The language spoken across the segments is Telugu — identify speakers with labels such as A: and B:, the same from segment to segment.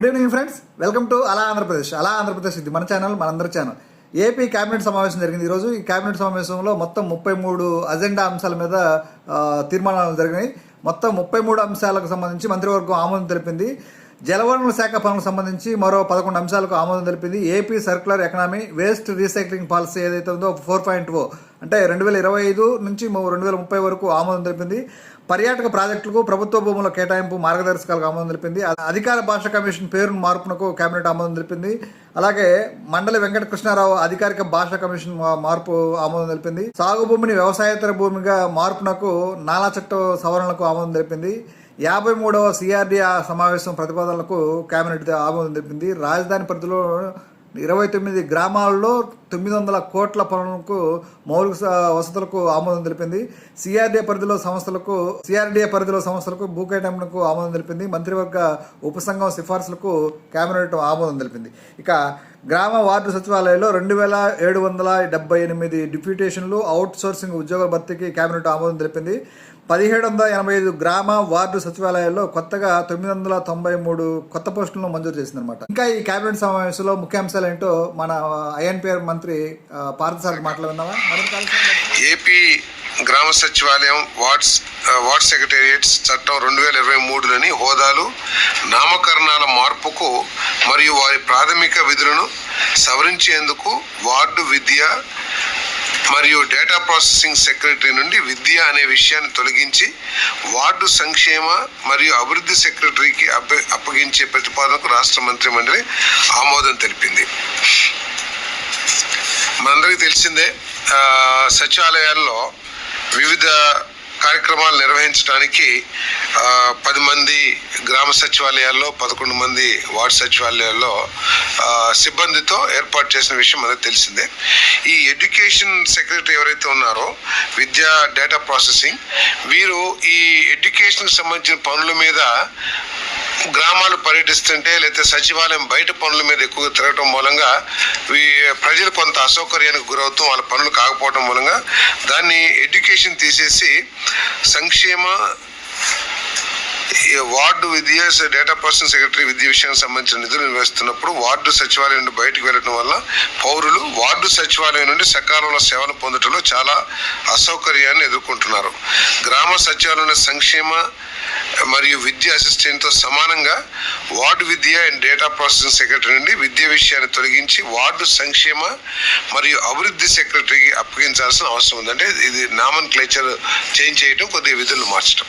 A: Good evening friends welcome to అలా ఆంధ్రప్రదేశ్ అలా ఆంధ్రప్రదేశ్ ఇది మన ఛానల్ మనందరి ఛానల్ ఏపీ కేబినెట్ సమావేశం జరిగింది ఈరోజు ఈ కేబినెట్ సమావేశంలో మొత్తం ముప్పై మూడు అజెండా అంశాల మీద తీర్మానాలు జరిగినాయి. మొత్తం ముప్పై మూడు అంశాలకు సంబంధించి మంత్రివర్గం ఆమోదం తెలిపింది. జలవనరుల శాఖ పనులకు సంబంధించి మరో పదకొండు అంశాలకు ఆమోదం తెలిపింది. AP circular economy waste recycling policy ఏదైతే ఉందో ఫోర్ పాయింట్ ఓ అంటే రెండు వేల ఇరవై ఐదు నుంచి రెండు వేల ముప్పై వరకు ఆమోదం తెలిపింది. పర్యాటక ప్రాజెక్టులకు ప్రభుత్వ భూముల కేటాయింపు మార్గదర్శకాలకు ఆమోదం తెలిపింది. అధికార భాష కమిషన్ పేరును మార్పునకు కేబినెట్ ఆమోదం తెలిపింది. అలాగే మండలి వెంకటకృష్ణారావు అధికారిక భాష కమిషన్ మార్పు ఆమోదం తెలిపింది. సాగు భూమిని వ్యవసాయేతర భూమిగా మార్పునకు నాలా చట్ట సవరణలకు ఆమోదం తెలిపింది. యాభై మూడవ సిఆర్డీ సమావేశం ప్రతిపాదనలకు కేబినెట్ ఆమోదం తెలిపింది. రాజధాని పరిధిలో ఇరవై తొమ్మిది గ్రామాల్లో తొమ్మిది వందల కోట్ల పనులకు మౌలిక వసతులకు ఆమోదం తెలిపింది. సిఆర్డీఏ పరిధిలో సంస్థలకు సిఆర్డీఏ పరిధిలో సంస్థలకు భూ కేటాయింపులకు ఆమోదం తెలిపింది. మంత్రివర్గ ఉపసంఘం సిఫార్సులకు కేబినెట్ ఆమోదం తెలిపింది. ఇక గ్రామ వార్డు సచివాలయంలో రెండు వేల ఏడు వందల డెబ్బై ఎనిమిది డిప్యూటేషన్లు అవుట్ సోర్సింగ్ ఉద్యోగుల భర్తీకి కేబినెట్ ఆమోదం తెలిపింది. పదిహేడు వందల ఎనభై ఐదు గ్రామ వార్డు సచివాలయాల్లో కొత్తగా తొమ్మిది వందల తొంభై మూడు కొత్త పోస్టులను మంజూరు చేసింది అనమాట ఇంకా ఈ కేబినెట్ సమావేశంలో ముఖ్యాంశాలు ఏంటో మన ఐఎన్పిఆర్ మంత్రి ఆ, పార్థసారథి
B: ఏపీ గ్రామ సచివాలయం వార్డ్స్ వార్డ్ సెక్రటేరియట్స్ చట్టం రెండు వేల ఇరవై మూడులోని హోదాలు నామకరణాల మార్పుకు మరియు వారి ప్రాథమిక విధులను సవరించేందుకు వార్డు విద్య మరియు డేటా ప్రాసెసింగ్ సెక్రటరీ నుండి విద్య అనే విషయాన్ని తొలగించి వార్డు సంక్షేమ మరియు అభివృద్ధి సెక్రటరీకి అప్ప అప్పగించే ప్రతిపాదనకు రాష్ట్ర మంత్రి మండలి ఆమోదం తెలిపింది. మనందరికీ తెలిసిందే సచివాలయాల్లో వివిధ కార్యక్రమాలు నిర్వహించడానికి పది మంది గ్రామ సచివాలయాల్లో పదకొండు మంది వార్డు సచివాలయాల్లో సిబ్బందితో ఏర్పాటు చేసిన విషయం మనకు తెలిసిందే. ఈ ఎడ్యుకేషన్ సెక్రటరీ ఎవరైతే ఉన్నారో విద్యా డేటా ప్రాసెసింగ్ వీరు ఈ ఎడ్యుకేషన్కి సంబంధించిన పనుల మీద గ్రామాలు పర్యటిస్తుంటే లేకపోతే సచివాలయం బయట పనుల మీద ఎక్కువగా తిరగటం మూలంగా ప్రజలు కొంత అసౌకర్యానికి గురవుతూ వాళ్ళ పనులు కాకపోవడం మూలంగా దాన్ని ఎడ్యుకేషన్ తీసేసి సంక్షేమ వార్డు విద్య డేటా పర్సన్ సెక్రటరీ విద్య విషయానికి సంబంధించిన నిధులు నిర్వహిస్తున్నప్పుడు వార్డు సచివాలయం నుండి బయటకు వెళ్ళడం వల్ల పౌరులు వార్డు సచివాలయం నుండి సకాలంలో సేవలు పొందడంలో చాలా అసౌకర్యాన్ని ఎదుర్కొంటున్నారు. గ్రామ సచివాలయం సంక్షేమ మరియు విద్య అసిస్టెంట్తో సమానంగా వార్డు విద్య అండ్ డేటా ప్రాసెసింగ్ సెక్రటరీ నుండి విద్య విషయాన్ని తొలగించి వార్డు సంక్షేమ మరియు అభివృద్ధి సెక్రటరీకి అప్పగించాల్సిన అవసరం ఉందంటే ఇది నామన్ క్లేచర్ చేంజ్ చేయడం కొద్దిగా విధులు మార్చడం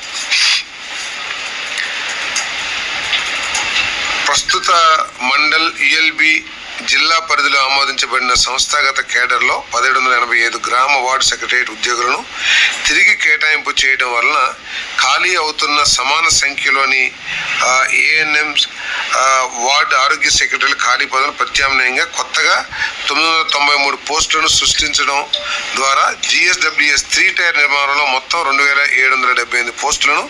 B: ప్రస్తుత మండల్ యుఎల్బి జిల్లా పరిధిలో ఆమోదించబడిన సంస్థాగత కేడర్లో పదిహేడు వందల ఎనభై ఐదు గ్రామ వార్డు సెక్రటరియట్ ఉద్యోగులను తిరిగి కేటాయింపు చేయడం వలన ఖాళీ అవుతున్న సమాన సంఖ్యలోని ఏఎన్ఎం వార్డు ఆరోగ్య సెక్రటరీలు ఖాళీ పదవులు ప్రత్యామ్నాయంగా కొత్తగా తొమ్మిది వందల తొంభై మూడు పోస్టులను సృష్టించడం ద్వారా జిఎస్డబ్ల్యూఎస్ త్రీ టైర్ నిర్మాణంలో మొత్తం రెండు వేల ఏడు వందల డెబ్బై ఎనిమిది పోస్టులను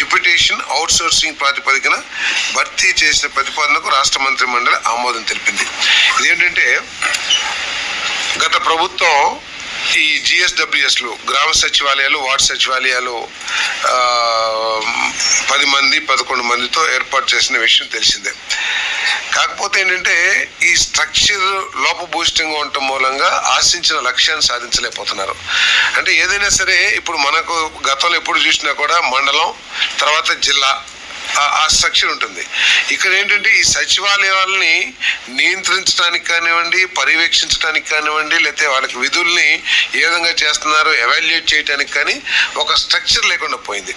B: డిప్యుటేషన్ అవుట్ సోర్సింగ్ ప్రాతిపదికన భర్తీ చేసిన ప్రతిపాదనకు రాష్ట్ర మంత్రి మండలి ఆమోదం తెలిపింది. ఇదేంటంటే గత ప్రభుత్వం ఈ జిఎస్డబ్ల్యూఎస్లు గ్రామ సచివాలయాలు వార్డు సచివాలయాలు పది మంది పదకొండు మందితో ఏర్పాటు చేసిన విషయం తెలిసిందే. కాకపోతే ఏంటంటే ఈ స్ట్రక్చర్ లోపభూయిష్టంగా ఉండటం మూలంగా ఆశించిన లక్ష్యాన్ని సాధించలేకపోతున్నారు. అంటే ఏదైనా సరే ఇప్పుడు మనకు గతంలో ఎప్పుడు చూసినా కూడా మండలం తర్వాత జిల్లా ఆ- ఆ స్ట్రక్చర్ ఉంటుంది. ఇక్కడ ఏంటంటే ఈ సచివాలయాలని నియంత్రించడానికి కానివ్వండి పర్యవేక్షించడానికి కానివ్వండి లేకపోతే వాళ్ళకి విధుల్ని ఏ విధంగా చేస్తున్నారో ఎవాల్యుయేట్ చేయడానికి కానీ ఒక స్ట్రక్చర్ లేకుండా పోయింది.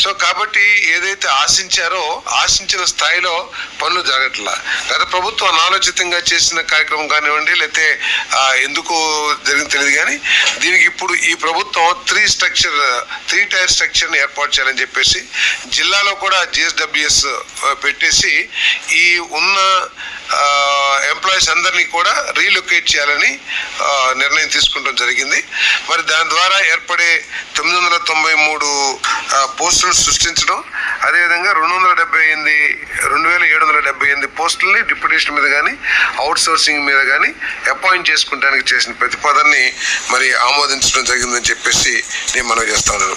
B: సో కాబట్టి ఏదైతే ఆశించారో ఆశించిన స్థాయిలో పనులు జరగట్లా. గత ప్రభుత్వం అనాలోచితంగా చేసిన కార్యక్రమం కానివ్వండి లేకపోతే ఎందుకు జరిగింది తెలియదు కానీ దీనికి ఇప్పుడు ఈ ప్రభుత్వం త్రీ స్ట్రక్చర్ త్రీ టైర్ స్ట్రక్చర్ని ఏర్పాటు చేయాలని చెప్పేసి జిల్లాలో కూడా జిఎస్డబ్ల్యూఎస్ పెట్టేసి ఈ ఉన్న ఎంప్లాయీస్ అందరినీ కూడా రీలొకేట్ చేయాలని నిర్ణయం తీసుకోవడం జరిగింది. మరి దాని ద్వారా ఏర్పడే తొమ్మిది వందల తొంభై మూడు పోస్టులను సృష్టించడం అదేవిధంగా రెండు వందల డెబ్బై ఎనిమిది రెండు వేల ఏడు వందల డెబ్బై ఎనిమిది పోస్టుల్ని డిప్యూటేషన్ మీద కానీ అవుట్ సోర్సింగ్ మీద కానీ అపాయింట్ చేసుకుంటానికి చేసిన ప్రతిపాదనని మరి ఆమోదించడం జరిగిందని చెప్పేసి నేను మనవి చేస్తాను